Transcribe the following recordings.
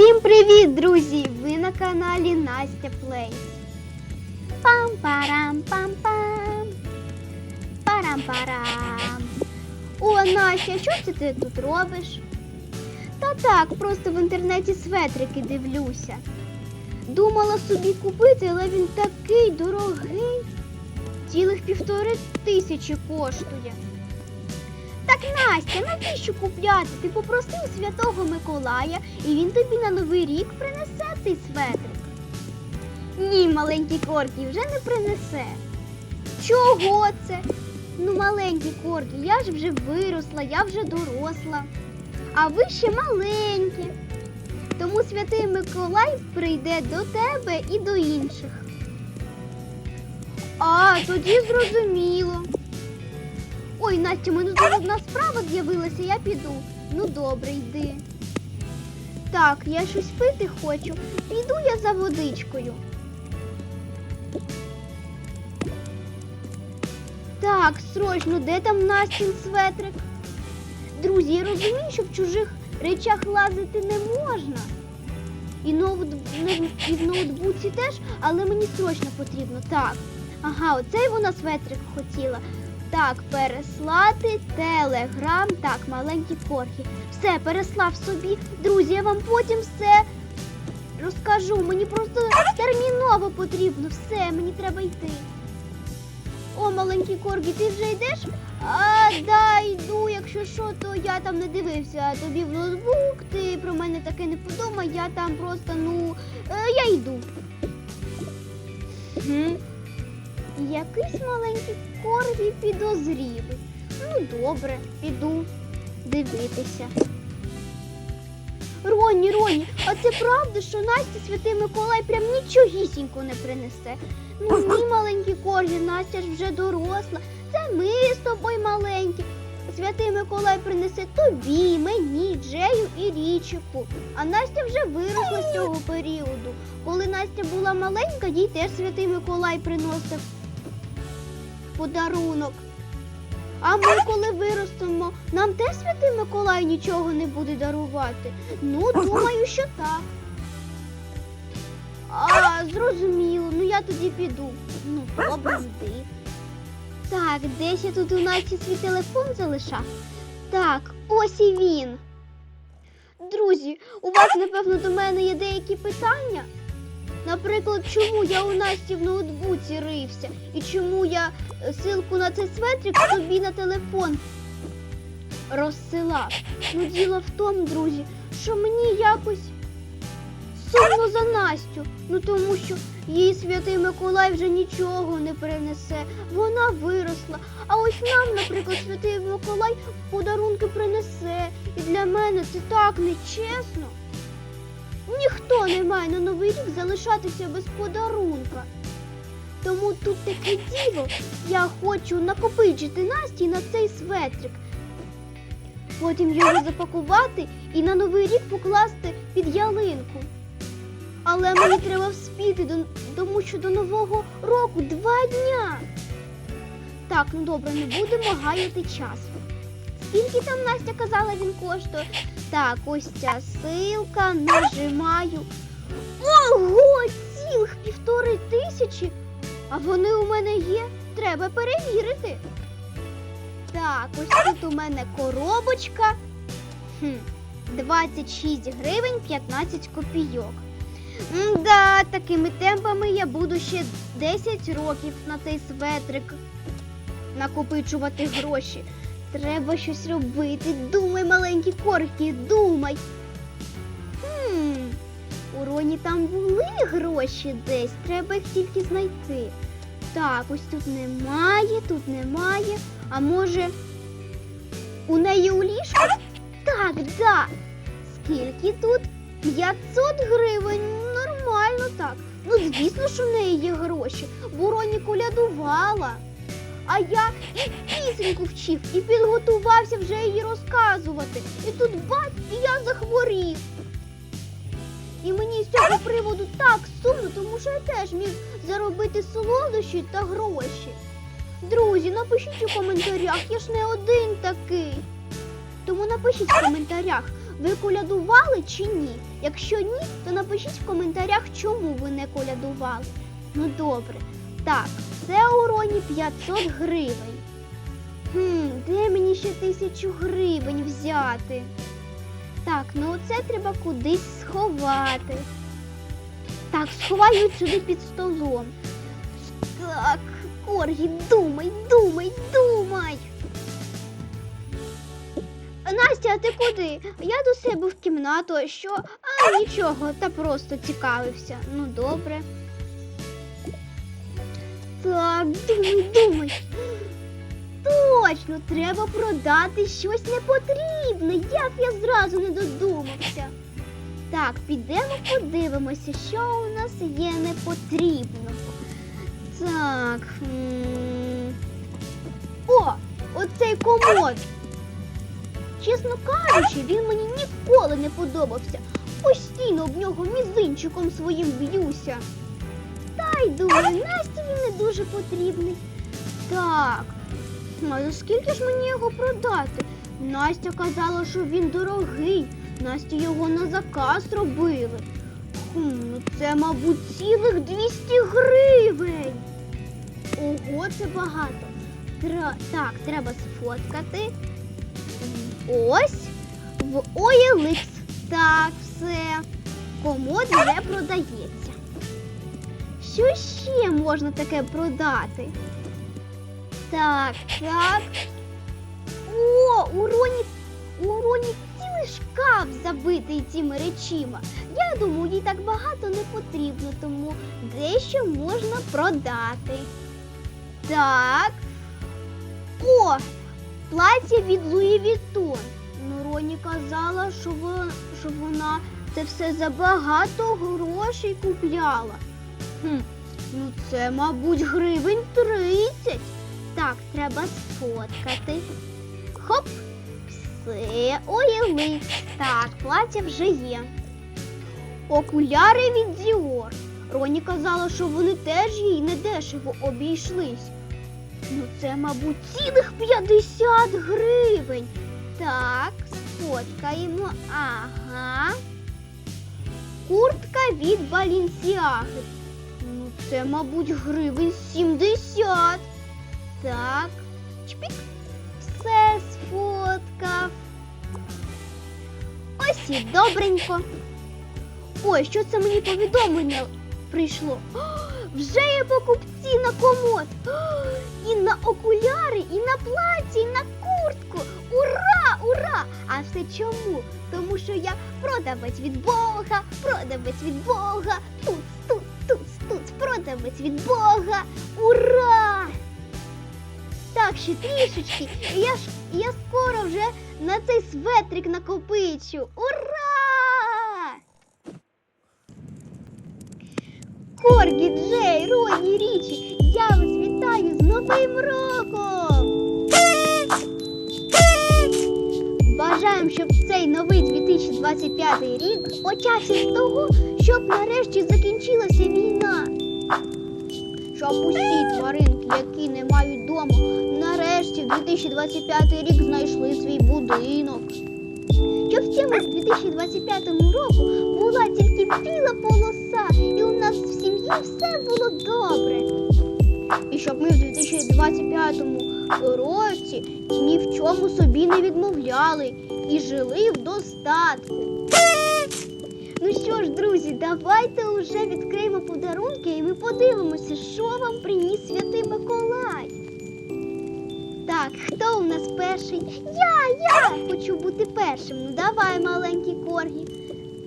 Усім привіт, друзі! Ви на каналі Настя Плей. Пам-парам-пам-пам. Парам-парам. О, Настя, що це ти тут робиш? Та так, просто в інтернеті светрики дивлюся. Думала собі купити, але він такий дорогий. Цілих півтори тисячі коштує. Так, Настя, навіщо купляти? Ти попросив святого Миколая, і він тобі на новий рік принесе цей светрик. Ні, маленький Коркі вже не принесе. Чого це? Ну, маленький Коркі, я ж вже виросла, я вже доросла. А ви ще маленькі. Тому святий Миколай прийде до тебе і до інших. А, тоді зрозуміло. Ой, Настя, мене тут одна справа з'явилася, я піду. Ну добре, йди. Так, я щось пити хочу. Піду я за водичкою. Так, срочно, де там Настін светрик? Друзі, я розумію, що в чужих речах лазити не можна. І, ноут... і в ноутбуці теж, але мені срочно потрібно. Так. Ага, оцей вона светрик хотіла. Так, переслати телеграм. Так, маленькі корхи. Все, переслав собі. Друзі, я вам потім все розкажу. Мені просто терміново потрібно. Все, мені треба йти. О, маленький коргі, ти вже йдеш? А, да, йду. Якщо що, то я там не дивився. Тобі в ноутбук, ти про мене таке не подумай, я там просто, ну, е, я йду. Якийсь маленький коргі підозрілий. Ну, добре, піду дивитися. Роні, Роні, а це правда, що Настя Святий Миколай прям нічогісінько не принесе. Ну ні, маленький коргі, Настя ж вже доросла. Це ми з тобою маленькі. Святий Миколай принесе тобі, мені, Джею і Річику. А Настя вже виросла з цього періоду. Коли Настя була маленька, їй теж Святий Миколай приносив подарунок. А ми, коли виростемо, нам теж Святий Миколай нічого не буде дарувати. Ну, думаю, що так. А, зрозуміло, ну я тоді піду. Ну, добре, йди. Так, десь я тут у Насті свій телефон залишав. Так, ось і він. Друзі, у вас, напевно, до мене є деякі питання. Наприклад, чому я у Насті в ноутбуці рився і чому я е, силку на цей светрик собі на телефон розсилав. Ну, діло в тому, друзі, що мені якось сумно за Настю. Ну тому що їй святий Миколай вже нічого не принесе. Вона виросла. А ось нам, наприклад, святий Миколай подарунки принесе. І для мене це так нечесно. Ніхто не має на новий рік залишатися без подарунка. Тому тут таке діло. Я хочу накопичити Насті на цей светрик. Потім його запакувати і на новий рік покласти під ялинку. Але мені треба вспіти, тому що до Нового року два дня. Так, ну добре, не будемо гаяти час. Скільки там Настя казала, він коштує? Так, ось ця силка, нажимаю. Ого, цілих півтори тисячі. А вони у мене є. Треба перевірити. Так, ось тут у мене коробочка. Хм, 26 гривень 15 копійок. Да, такими темпами я буду ще 10 років на цей светрик накопичувати гроші. Треба щось робити. Думай, маленькі корки, думай. Хм, у Роні там були гроші десь, треба їх тільки знайти. Так, ось тут немає, тут немає. А може, у неї у ліжку? Так, да. Скільки тут? 500 гривень. Нормально так. Ну, звісно, що в неї є гроші, бо Роні колядувала. А я пісеньку вчив, і підготувався вже її розказувати. І тут бац, і я захворів. І мені з цього приводу так сумно, тому що я теж міг заробити солодощі та гроші. Друзі, напишіть у коментарях, я ж не один такий. Тому напишіть в коментарях, ви колядували чи ні? Якщо ні, то напишіть в коментарях, чому ви не колядували. Ну добре. Так, це у Роні 500 гривень. Хм, де мені ще тисячу гривень взяти? Так, ну це треба кудись сховати. Так, сховаю сюди під столом. Так, Коргі, думай, думай, думай. Настя, а ти куди? Я до себе в кімнату, що? А нічого, та просто цікавився. Ну, добре. Так, думай, думай. Точно, треба продати щось непотрібне. Як я зразу не додумався. Так, підемо подивимося, що у нас є непотрібного. Так. О, оцей комод. Чесно кажучи, він мені ніколи не подобався. Постійно об нього мізинчиком своїм б'юся. Й думаю, Насті він не дуже потрібний. Так, а за скільки ж мені його продати? Настя казала, що він дорогий. Насті його на заказ робили. Хм, ну це, мабуть, цілих 200 гривень. Ого, це багато. Тра... Так, треба сфоткати. Ось в OLX. Так, все. Комод вже продається. Що ще можна таке продати? Так, так. О, у Роні, у Роні цілий шкаф забитий цими речима. Я думаю, їй так багато не потрібно, тому дещо можна продати. Так. О, плаття від Луї Вітон. Ну, Роні казала, що що вона це все за багато грошей купляла. Ну це, мабуть, гривень 30. Так, треба сфоткати. Хоп! Все, ой, Так, плаття вже є. Окуляри від Dior. Роні казала, що вони теж їй недешево обійшлись. Ну, це, мабуть, цілих 50 гривень. Так, сфоткаємо. Ага. Куртка від Балінсіаги. Це, мабуть, гривень 70. Так, чпік. Все сфоткав. Ось і добренько. Ой, що це мені повідомлення прийшло? О, вже є покупці на комод. О, і на окуляри, і на платі, і на куртку. Ура! Ура! А все чому? Тому що я продавець від Бога, продавець від Бога. Тут, тут, від Бога. Ура! Так, ще трішечки. Я ж я скоро вже на цей светрик накопичу. Ура! Коргі, Джей, Роні, Річі, я вас вітаю з Новим роком! Бажаємо, щоб цей новий 2025 рік почався з того, щоб нарешті закінчилася війна. Щоб усі тваринки, які не мають дому, нарешті в 2025 рік знайшли свій будинок. Щоб в цьому 2025 року була тільки біла полоса, і у нас в сім'ї все було добре. І щоб ми в 2025 році ні в чому собі не відмовляли і жили в достатку. Ну що ж, друзі, давайте вже відкриємо подарунки і ми подивимося, що вам приніс святий Миколай. Так, хто у нас перший? Я, я хочу бути першим. Ну давай, маленький коргі.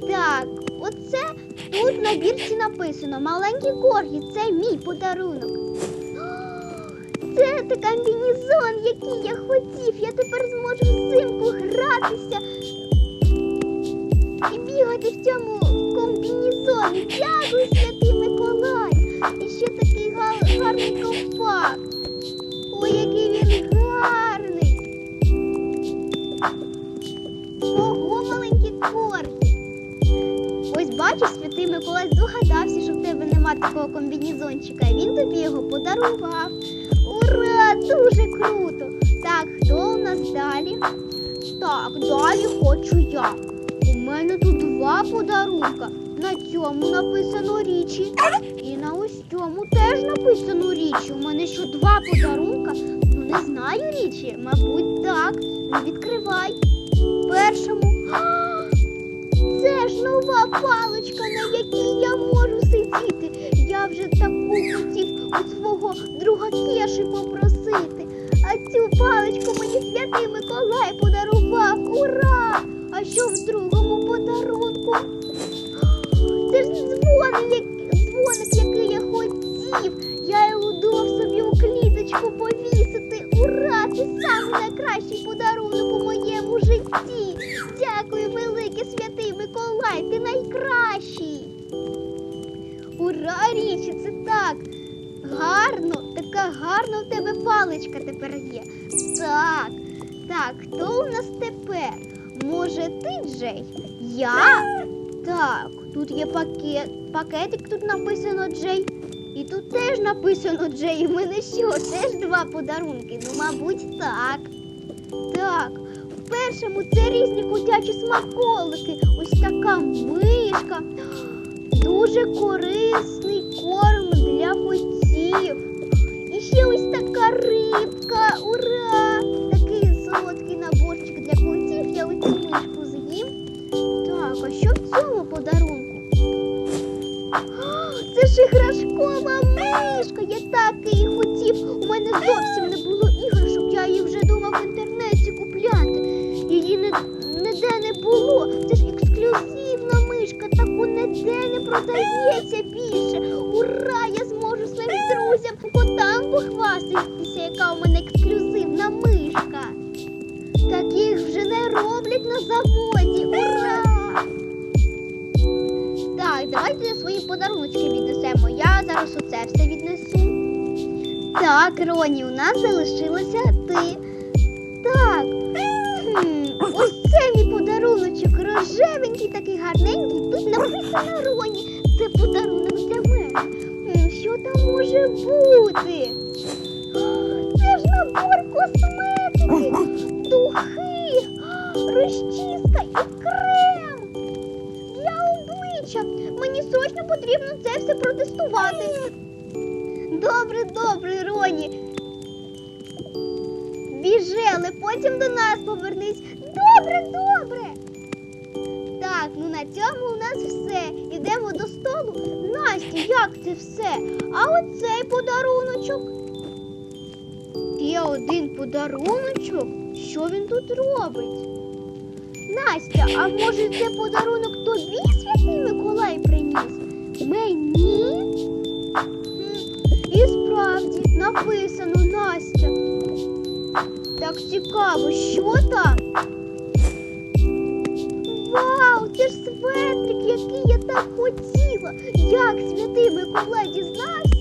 Так, оце тут в набірці написано маленький коргі, це мій подарунок. Це та комбінезон, який я хотів. Я тепер зможу взимку гратися і в цьому комбінезоні. Дякую, святий Миколай. І ще такий га- гарний ковпак. Ой, який він гарний. Ого, маленькі корки. Ось бачиш, святий Миколай здогадався, що в тебе нема такого комбінезончика. і Він тобі його подарував. Ура! Дуже круто! Так, хто у нас далі? Так, далі хочу я. Мене тут два подарунка. На цьому написано річі. І на ось цьому теж написано річі. У мене що два подарунка? Ну не знаю річі. Мабуть, так. Ну, Відкривай. Першому. Це ж нова паличка, на якій я можу сидіти. Я вже таку хотів у свого друга Кеші попросити. А цю паличку мені святий Миколай святий Миколай, ти найкращий. Ура, річі, це так. Гарно, така гарна у тебе паличка тепер є. Так, так, хто у нас тепер? Може, ти, Джей? Я? Так, тут є пакет, пакетик, тут написано Джей. І тут теж написано Джей. У мене що, теж два подарунки? Ну, мабуть, так. Так, в першому це різні котячі смаколики. Ось така мишка. Дуже корисний корм для котів. І ще ось така рибка. Ура! Такий солодкий наборчик для котів. Я оцю мишку з'їм. Так, а що в цьому подарунку? Це ж іграшкова мишка. Я так її хотів. У мене зовсім подарунки віднесемо. Я зараз оце все віднесу. Так, Роні, у нас залишилося ти. Так. Ось це мій подаруночок. Рожевенький, такий гарненький. Тут написано Роні. Це подарунок для мене. Що там може бути? Це ж набор косметики, духи, потрібно це все протестувати. Добре, добре, Роні. Біжи, але потім до нас повернись. Добре, добре. Так, ну на цьому у нас все. Ідемо до столу. Настя, як це все? А оцей подаруночок. Є один подаруночок. Що він тут робить? Настя, а може це подарунок тобі святий Миколай приніс? Мені? І справді написано Настя. Так цікаво, що там? Вау, це ж светрик, який я так хотіла. Як святий Миколай дізнався?